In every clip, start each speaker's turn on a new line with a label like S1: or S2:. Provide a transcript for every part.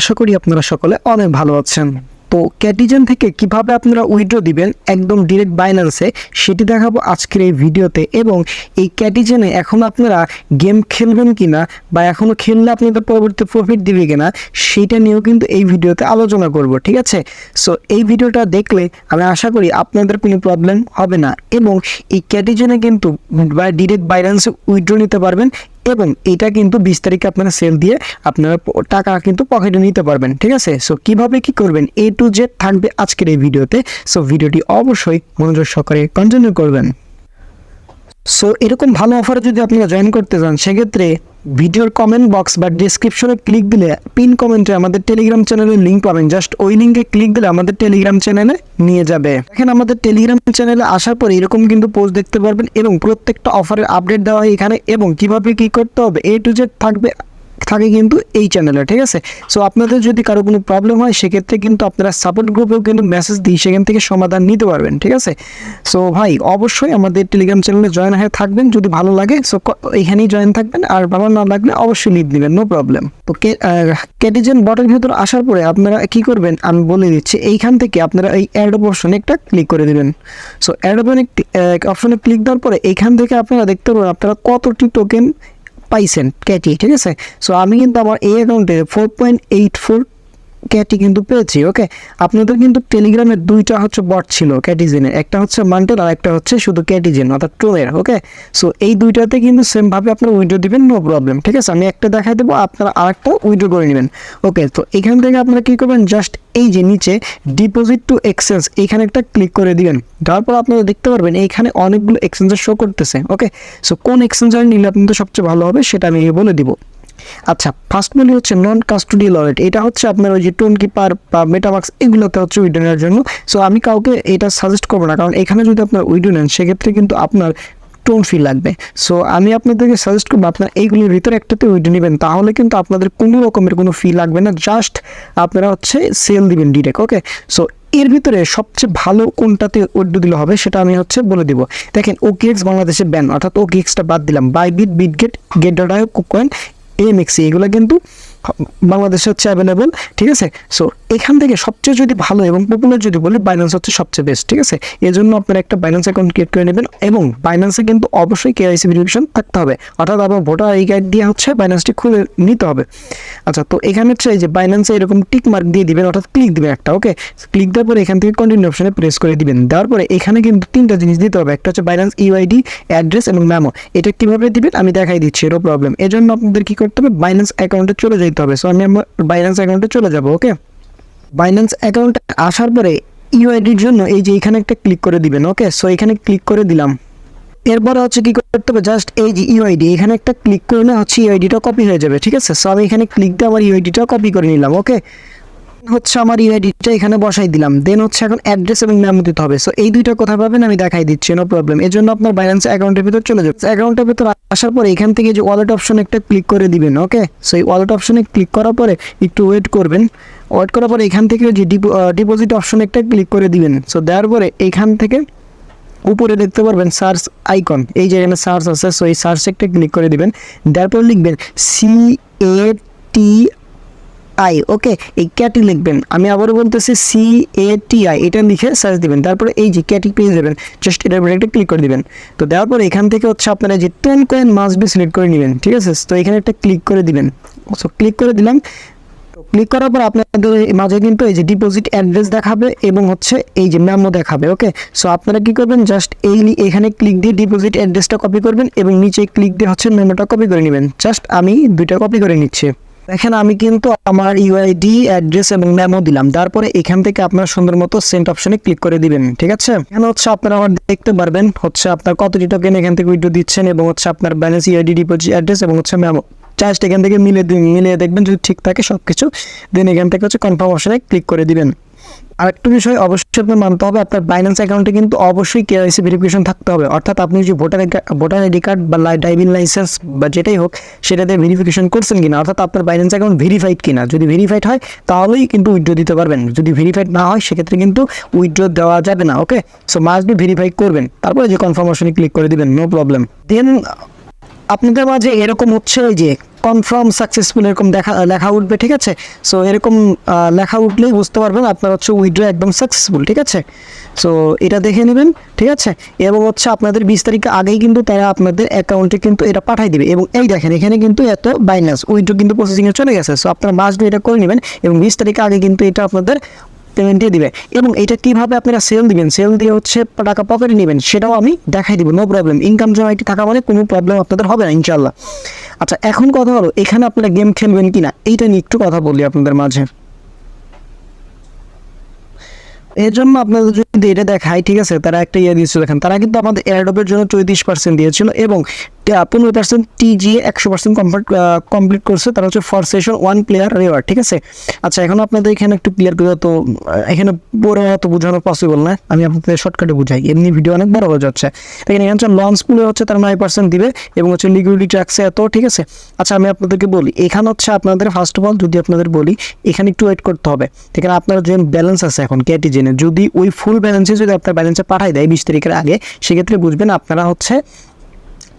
S1: আশা করি আপনারা সকলে অনেক ভালো আছেন। তো ক্যাটিজেন থেকে কীভাবে আপনারা উইথড্র দিবেন একদম ডিরেক্ট বাইন্যান্সে সেটি দেখাবো আজকের এই ভিডিওতে এবং এই ক্যাটিজেনে এখন আপনারা গেম খেলবেন কিনা বা এখনও খেললে আপনাদের পরবর্তী প্রফিট দিবে কিনা সেইটা নিয়েও কিন্তু এই ভিডিওতে আলোচনা করব, ঠিক আছে? সো এই ভিডিওটা দেখলে আমি আশা করি আপনাদের কোনো প্রবলেম হবে না এবং এই ক্যাটিজেনে কিন্তু বা ডিরেক্ট বাইন্যান্সে উইথড্র নিতে পারবেন এবং এটা কিন্তু বিশ তারিখে আপনারা সেল দিয়ে আপনারা টাকা কিন্তু পকেটে নিতে পারবেন, ঠিক আছে? সো কীভাবে কি করবেন? এ টু জেড থাকবে আজকের এই ভিডিওতে। সো ভিডিওটি অবশ্যই মনোযোগ সহকারে কন্টিনিউ করবেন। সো এরকম ভালো অফারে যদি আপনারা জয়েন করতে চান, সেক্ষেত্রে ভিডিওর কমেন্ট বক্স বা ডিসক্রিপশনে ক্লিক দিলে পিন কমেন্টে আমাদের টেলিগ্রাম চ্যানেলের লিঙ্ক পাবেন। জাস্ট ওই লিঙ্কে ক্লিক দিলে আমাদের টেলিগ্রাম চ্যানেলে নিয়ে যাবে। দেখেন আমাদের টেলিগ্রাম চ্যানেলে আসার পর এরকম কিন্তু পোস্ট দেখতে পারবেন এবং প্রত্যেকটা অফারের আপডেট দেওয়া হয় এখানে এবং কীভাবে কি করতে হবে এ টু জেড থাকবে থাকে কিন্তু এই চ্যানেলে ঠিক আছে? সো আপনাদের যদি কারও কোনো প্রবলেম হয়, সেক্ষেত্রে কিন্তু আপনারা সাপোর্ট গ্রুপেও কিন্তু মেসেজ দিই সেখান থেকে সমাধান নিতে পারবেন, ঠিক আছে? সো ভাই, অবশ্যই আমাদের টেলিগ্রাম চ্যানেলে জয়েন হয়ে থাকবেন, যদি ভালো লাগে সো এখানেই জয়েন থাকবেন, আর ভালো না লাগলে অবশ্যই লিভ নেবেন নো প্রবলেম তো ক্যাটিজেন বটের ভেতর আসার পরে আপনারা কি করবেন? আমি বলে দিচ্ছি, এইখান থেকে আপনারা এই অ্যাড অপশনে একটা ক্লিক করে দেবেন। সো অ্যাড অপশনে ক্লিক দেওয়ার পরে এইখান থেকে আপনারা দেখতে পাবেন আপনারা কতটি টোকেন পাইছেন ক্যাটি ঠিক আছে? সো আমি কিন্তু আমার এই অ্যাকাউন্টে ফোর পয়েন্ট এইট ফোর ক্যাটি কিন্তু পেয়েছি ওকে আপনাদের কিন্তু টেলিগ্রামের দুইটা হচ্ছে বট ছিল ক্যাটিজেনের একটা হচ্ছে মান্টেল আর একটা হচ্ছে শুধু ক্যাটিজেন অর্থাৎ ট্রোমের ওকে সো এই দুইটাতে কিন্তু সেমভাবে আপনারা উইড্রো দিবেন নো প্রবলেম ঠিক আছে? আমি একটা দেখাই দেবো, আপনারা আরেকটা উইড্রো করে নেবেন ওকে তো এখান থেকে আপনারা কী করবেন জাস্ট এই যে নিচে ডিপোজিট টু এক্সচেঞ্জ এইখানে একটা ক্লিক করে দিবেন। দেওয়ার পর আপনারা দেখতে পারবেন এইখানে অনেকগুলো এক্সচেঞ্জার শো করতেছে ওকে সো কোন এক্সচেঞ্জার নিলে আপনাদের সবচেয়ে ভালো হবে, সেটা আমি বলে দিব। আচ্ছা ফার্স্ট মূল্য হচ্ছে নন কাস্টোডিয়াল ওয়ালেট এটা হচ্ছে আপনার ওই যে টোন কিপার বা মেটামাক্স এগুলোতে হচ্ছে উইডো নেওয়ার জন্য। সো আমি কাউকে এটা সাজেস্ট করব না, কারণ এখানে যদি আপনার উইডো নেন, সেক্ষেত্রে কিন্তু আপনার টোন ফি লাগবে। সো আমি আপনাদেরকে সাজেস্ট করব, আপনার এইগুলির ভিতরে একটাতে উইডো নেবেন, তাহলে কিন্তু আপনাদের কোনো রকমের কোনো ফি লাগবে না জাস্ট আপনারা হচ্ছে সেল দিবেন ডিরেক্ট ওকে সো এর ভিতরে সবচেয়ে ভালো কোনটাতে উইডো দিলে হবে, সেটা আমি হচ্ছে বলে দিব। দেখেন ওকিএক্স বাংলাদেশে ব্যান অর্থাৎ ওকিএক্সটা বাদ দিলাম। Bybit Bitget gate dot I KuCoin MEXC এগুলো কিন্তু বাংলাদেশে হচ্ছে অ্যাভেলেবল ঠিক আছে? সো এখান থেকে সবচেয়ে যদি ভালো এবং পপুলার যদি বলি বাইন্যান্স হচ্ছে সবচেয়ে বেস্ট ঠিক আছে? এই জন্য আপনারা একটা বাইন্যান্স অ্যাকাউন্ট ক্রিয়েট করে নেবেন এবং বাইন্যান্সে কিন্তু অবশ্যই কেআইসি ভেরিফিকেশন থাকতে হবে। অর্থাৎ আবার ভোটার আই কার্ড দিয়ে হচ্ছে বাইন্যান্সটি খুলে নিতে হবে। আচ্ছা তো এখানে হচ্ছে যে বাইন্যান্সে এরকম টিক মার্ক দিয়ে দিবেন, অর্থাৎ ক্লিক দিবেন একটা ওকে ক্লিক দেওয়ার পরে এখান থেকে কন্টিনিউ অপশানে প্রেস করে দিবেন। দেওয়ার পরে এখানে কিন্তু তিনটা জিনিস দিতে হবে। একটা হচ্ছে বাইন্যান্স ইউআইডি অ্যাড্রেস এবং ম্যামো এটা কীভাবে দিবেন? আমি দেখাই দিচ্ছি এরও প্রবলেম এজন্য আপনাদের কী করতে হবে? বাইন্যান্স অ্যাকাউন্টে চলে যেতে হবে। সো আমি আমার বাইন্যান্স অ্যাকাউন্টে চলে যাব ওকে বাইন্যান্স অ্যাকাউন্টে আসার পরে ইউআইডির জন্য এই যে এখানে একটা ক্লিক করে দিবেন ওকে সো এখানে ক্লিক করে দিলাম। এরপরে হচ্ছে কি করতে হবে? জাস্ট এই যে ইউআইডি এখানে একটা ক্লিক করে না হচ্ছে ইউআইডিটা কপি হয়ে যাবে, ঠিক আছে? সো আমি এখানে ক্লিক দিয়ে আমার ইউআইডিটা কপি করে নিলাম ওকে হচ্ছে আমার ইউআইডিটা এখানে বসাই দিলাম। দেন হচ্ছে এখন অ্যাড্রেস এবং নাম দিতে হবে। সো এই দুইটা কথা পাবেন আমি দেখাই দিচ্ছি নো প্রবলেম এর জন্য আপনার বাইন্যান্স অ্যাকাউন্টের ভিতর চলে যাবে। অ্যাকাউন্টের ভিতর আসার পরে এখান থেকে যে ওয়ালেট অপশন একটা ক্লিক করে দিবেন ওকে সো এই ওয়ালেট অপশনে ক্লিক করার পরে একটু ওয়েট করবেন। ওয়েট করার পরে এখান থেকে যে ডিপোজিট অপশন একটা ক্লিক করে দিবেন। সো দেওয়ার পরে এখান থেকে উপরে দেখতে পারবেন সার্চ আইকন এই যে এখানে সার্চ আছে সো এই সার্চ একটা ক্লিক করে দিবেন। দেওয়ার পর লিখবেন সি এ টি আই ওকে এই ক্যাটি লিখবেন। আমি আবারও বলতেছি সি এ টি আই এটা লিখে সার্চ দিবেন। তারপরে এই যে ক্যাটি পেয়ে যাবেন। জাস্ট এটার উপরে একটা ক্লিক করে দিবেন। তো দেওয়ার পরে এখান থেকে হচ্ছে আপনারা যে ten coin must be select করে নেবেন, ঠিক আছে? তো এখানে একটা ক্লিক করে দিবেন। সো ক্লিক করে দিলাম। ক্লিক করার পর আপনাদের মাঝে কিন্তু এই যে ডিপোজিট অ্যাড্রেস দেখাবে এবং হচ্ছে এই যে ম্যামো দেখাবে ওকে সো আপনারা কি করবেন? জাস্ট এই এখানে ক্লিক দিয়ে ডিপোজিট অ্যাড্রেসটা কপি করবেন এবং নিচে ক্লিক দিয়ে হচ্ছে মেমোটা কপি করে নেবেন। জাস্ট আমি দুইটা কপি করে নিচ্ছি। দেখেন, আমি কিন্তু আমার ইউআইডি অ্যাড্রেস এবং মেমো দিলাম। তারপরে এখান থেকে আপনার সুন্দর মতো সেন্ট অপশনে ক্লিক করে দিবেন, ঠিক আছে? এখানে হচ্ছে আপনারা আমার দেখতে পারবেন হচ্ছে আপনার কতটি টোকেন এখান থেকে উইড্রো দিচ্ছেন এবং হচ্ছে আপনার ব্যালেন্স ইউআইডি ডিপোজিট অ্যাড্রেস এবং হচ্ছে মেমো জাস্ট এখান থেকে মিলে মিলিয়ে দেখবেন যদি ঠিক থাকে সব কিছু দেন এখান থেকে হচ্ছে কনফার্ম অপশনে ক্লিক করে দিবেন। আরেকটা বিষয় অবশ্যই আপনার মানতে হবে, আপনার বাইন্যান্স অ্যাকাউন্টে কিন্তু অবশ্যই কেওয়াইসি ভেরিফিকেশন থাকতে হবে। অর্থাৎ আপনি যে ভোটার ভোটার আইডি কার্ড বা ড্রাইভিং লাইসেন্স বা যেটাই হোক, সেটাতে ভেরিফিকেশন করছেন কিনা, অর্থাৎ আপনার বাইন্যান্স অ্যাকাউন্ট ভেরিফাইড কিনা। যদি ভেরিফাইড হয়, তাহলেই কিন্তু উইথড্র দিতে পারবেন। যদি ভেরিফাইড না হয়, সেক্ষেত্রে কিন্তু উইথড্র দেওয়া যাবে না okay so must be verify করবেন। তারপরে যে কনফার্মেশনে ক্লিক করে দিবেন নো প্রবলেম দেন আপনাদের মাঝে এরকম হচ্ছে যে কনফার্ম সাকসেসফুল এরকম দেখা, লেখা উঠবে, ঠিক আছে? সো এরকম লেখা উঠলেই বুঝতে পারবেন আপনার হচ্ছে উইড্রো একদম সাকসেসফুল ঠিক আছে? সো এটা দেখে নেবেন, ঠিক আছে? এবং হচ্ছে আপনাদের বিশ তারিখ আগেই কিন্তু তারা আপনাদের অ্যাকাউন্টে কিন্তু এটা পাঠাই দিবে। এবং এই দেখেন, এখানে কিন্তু এত বাইনাস উইড্রো কিন্তু প্রসেসিংয়ে চলে গেছে। সো আপনারা মাস এটা করে নেবেন এবং বিশ তারিখ আগে কিন্তু এটা আপনাদের পেমেন্ট দিয়ে দিবে। এবং এটা কীভাবে আপনারা সেল দিবেন? সেল দিয়ে হচ্ছে টাকা পকেটে নেবেন, সেটাও আমি দেখাই দিব নো প্রবলেম ইনকাম একটি টাকা মানে কোনো প্রবলেম আপনাদের হবে না ইনশাল্লাহ আচ্ছা এখন কথা হলো, এখানে আপনারা গেম খেলবেন কিনা? এইটা নিয়ে একটু কথা বলি আপনাদের মাঝে। এর জন্য আপনাদের যদি এটা দেখায় ঠিক আছে? তারা একটা ইয়ে দিয়েছিল দেখেন তারা কিন্তু আমাদের এয়ারডপের জন্য চৌত্রিশ পার্সেন্ট দিয়েছিল এবং পনেরো পার্সেন্ট টিজি একশো পার্সেন্ট কমপ্লিট কমপ্লিট করছে, তারা হচ্ছে for session one player reward ঠিক আছে? আচ্ছা এখন আপনাদের এখানে একটু ক্লিয়ার করে তো এখানে বড় হয়তো বোঝানো পসিবল না, আমি আপনাদের শর্টকাটে বুঝাই, এমনি ভিডিও অনেক বড় হয়ে যাচ্ছে। এখানে হচ্ছে লঞ্চ পুলে হচ্ছে তারা নয় পার্সেন্ট দিবে, এবং হচ্ছে লিকুইডিটি ট্যাক্সে এত, ঠিক আছে? আচ্ছা আমি আপনাদেরকে বলি, এখানে হচ্ছে আপনাদের ফার্স্ট অফ অল যদি আপনাদের বলি, এখানে একটু ওয়েট করতে হবে। এখানে আপনার যে ব্যালেন্স আছে এখন ক্যাটিজেনে যদি ওই ফুল ব্যালেন্সে যদি আপনার ব্যালেন্সে পাঠাই দেয়, বিশ তারিখের আগে, সেক্ষেত্রে বুঝবেন আপনারা হচ্ছে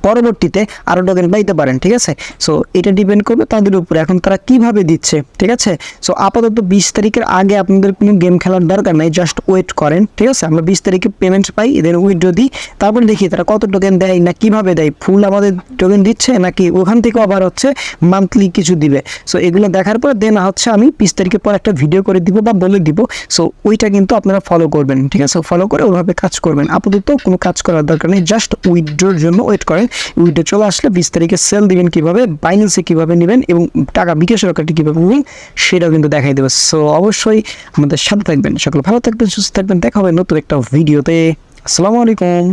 S1: পরবর্তীতে আরও টোকেন পাইতে পারেন, ঠিক আছে? সো এটা ডিপেন্ড করবে তাদের উপরে। এখন তারা কীভাবে দিচ্ছে, ঠিক আছে? সো আপাতত বিশ তারিখের আগে আপনাদের কোনো গেম খেলার দরকার নাই জাস্ট ওয়েট করেন, ঠিক আছে? আমরা বিশ তারিখে পেমেন্ট পাই দেন উইথড্র দিই, তারপরে দেখি তারা কত টোকেন দেয় না কীভাবে দেয়। ফুল আমাদের টোকেন দিচ্ছে নাকি ওখান থেকে আবার হচ্ছে মান্থলি কিছু দিবে। সো এগুলো দেখার পর দেন হচ্ছে আমি বিশ তারিখের পর একটা ভিডিও করে দিব বা বলে দিব। সো ওইটা কিন্তু আপনারা ফলো করবেন, ঠিক আছে? ফলো করে ওভাবে কাজ করবেন। আপাতত কোনো কাজ করার দরকার নেই জাস্ট উইথড্রোর জন্য ওয়েট করেন। উইথড্রো চলে আসলে বিশ তারিখে সেল দিবেন কীভাবে বাইন্যান্সে কীভাবে নেবেন এবং টাকা বিকাশের কার্ডটি কীভাবে নেবেন, সেটাও কিন্তু দেখাই দেবে। সো অবশ্যই আমাদের সাথে থাকবেন। সকলে ভালো থাকবেন, সুস্থ থাকবেন। দেখা হবে নতুন একটা ভিডিওতে। আসসালামু আলাইকুম।